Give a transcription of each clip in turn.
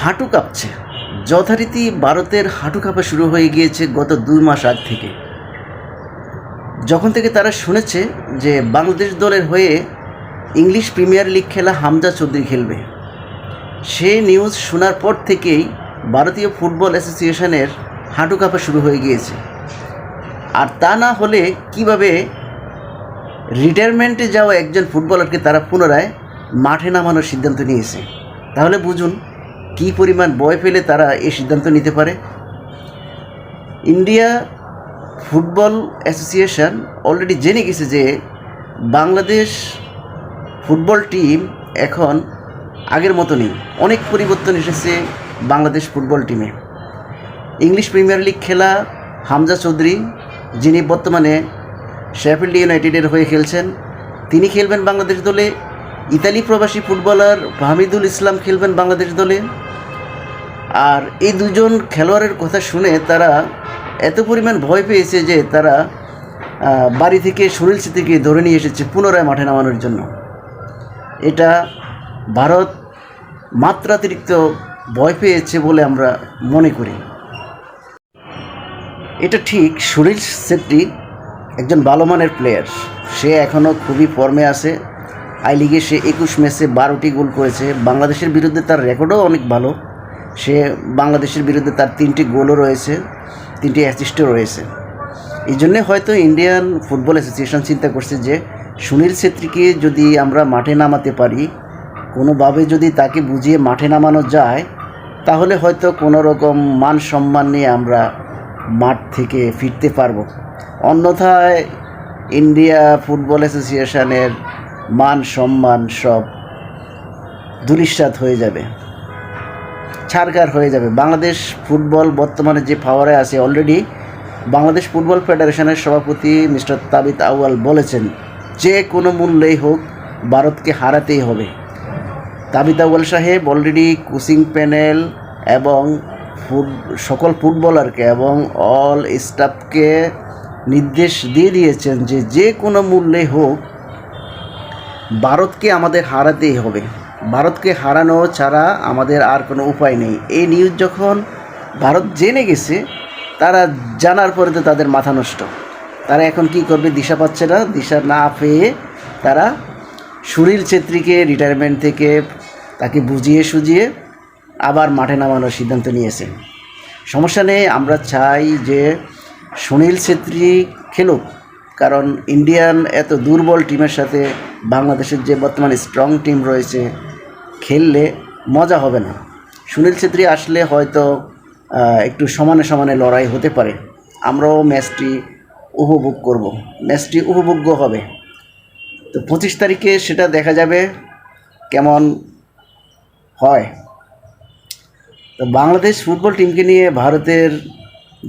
হাঁটু কাঁপছে। যথারীতি ভারতের হাঁটু কাঁপা শুরু হয়ে গিয়েছে গত দুই মাস আগ থেকে। যখন থেকে তারা শুনেছে যে বাংলাদেশ দলের হয়ে ইংলিশ প্রিমিয়ার লিগ খেলা হামজা চৌধুরী খেলবে, সে নিউজ শোনার পর থেকেই ভারতীয় ফুটবল অ্যাসোসিয়েশনের হাঁটু কাঁপা শুরু হয়ে গিয়েছে। আর তা না হলে কীভাবে রিটায়ারমেন্টে যাওয়া একজন ফুটবলারকে তারা পুনরায় মাঠে নামানোর সিদ্ধান্ত নিয়েছে, তাহলে বুঝুন কী পরিমাণ বয় ফেলে তারা এই সিদ্ধান্ত নিতে পারে? ইন্ডিয়া ফুটবল অ্যাসোসিয়েশন অলরেডি জেনে গেছে যে বাংলাদেশ ফুটবল টিম এখন আগের মতো নেই অনেক পরিবর্তন এসেছে বাংলাদেশ ফুটবল টিমে। ইংলিশ প্রিমিয়ার লিগ খেলা হামজা চৌধুরী, যিনি বর্তমানে শেফিল্ড ইউনাইটেডের হয়ে খেলছেন, তিনি খেলবেন বাংলাদেশ দলে। ইতালি প্রবাসী ফুটবলার হামিদুল ইসলাম খেলবেন বাংলাদেশ দলে। আর এই দুজন খেলোয়াড়ের কথা শুনে তারা এত পরিমাণ ভয় পেয়েছে যে তারা বাড়ি থেকে শরীর থেকে ধরে নিয়ে এসেছে পুনরায় মাঠে নামানোর জন্য। এটা ভারত মাত্রাতিরিক্ত ভয় পেয়েছে বলে আমরা মনে করি। এটা ঠিক সুনীল ছেত্রী একজন ভালো মানের প্লেয়ার সে এখনও খুবই ফর্মে আছে। আই লিগে সে একুশ ম্যাচে বারোটি গোল করেছে। বাংলাদেশের বিরুদ্ধে তার রেকর্ডও অনেক ভালো। সে বাংলাদেশের বিরুদ্ধে তার তিনটি গোলও রয়েছে, তিনটি অ্যাসিস্টও রয়েছে। এই জন্যে হয়তো ইন্ডিয়ান ফুটবল অ্যাসোসিয়েশন চিন্তা করছে যে সুনীল ছেত্রীকে যদি আমরা মাঠে নামাতে পারি, কোনোভাবে যদি তাকে বুঝিয়ে মাঠে নামানো যায়, তাহলে হয়তো কোনো রকম মান সম্মান নিয়ে আমরা মাঠ থেকে ফিরতে পারব। অন্যথায় ইন্ডিয়া ফুটবল অ্যাসোসিয়েশনের মান সম্মান সব ধূলিসাৎ হয়ে যাবে। ছাড়কার হয়ে যাবে। বাংলাদেশ ফুটবল বর্তমানে যে পাওয়ারে আছে অলরেডি বাংলাদেশ ফুটবল ফেডারেশনের সভাপতি মিস্টার তাবিত আউয়াল বলেছেন, যে কোনো মূল্যেই হোক ভারতকে হারাতেই হবে। তাবিত আউয়াল সাহেব অলরেডি কোচিং প্যানেল এবং ফুট, সকল ফুটবলারকে এবং অল স্টাফকে নির্দেশ দিয়ে দিয়েছেন যে যে কোনো মূল্যে হোক ভারতকে আমাদের হারাতেই হবে। ভারতকে হারানো ছাড়া আমাদের আর কোনো উপায় নেই। এই নিউজ যখন ভারত জেনে গেছে, তারা জানার পরে তো তাদের মাথা নষ্ট। তারা এখন কি করবে দিশা পাচ্ছে না? দিশা না পেয়ে তারা সুনীল ছেত্রীকে রিটায়ারমেন্ট থেকে তাকে বুঝিয়ে সুজিয়ে আবার মাঠে নামানোর সিদ্ধান্ত নিয়েছে সমস্যা নেই, আমরা চাই যে সুনীল ছেত্রী খেলুক, কারণ ইন্ডিয়ান এত দুর্বল টিমের সাথে বাংলাদেশের যে বর্তমানে স্ট্রং টিম রয়েছে খেললে মজা হবে না। সুনীল ছেত্রী আসলে হয়তো একটু সমানে সমানে লড়াই হতে পারে। আমরাও ম্যাচটি উপভোগ করব। ম্যাচটি উপভোগ্য হবে। তো পঁচিশ তারিখে সেটা দেখা যাবে কেমন হয়। তো বাংলাদেশ ফুটবল টিমকে নিয়ে ভারতের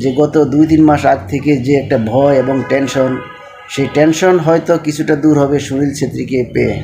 যে গত দুই তিন মাস আগ থেকে যে একটা ভয় এবং টেনশন, সেই টেনশন হয়তো কিছুটা দূর হবে সুনীল ছেত্রীকে পেয়ে।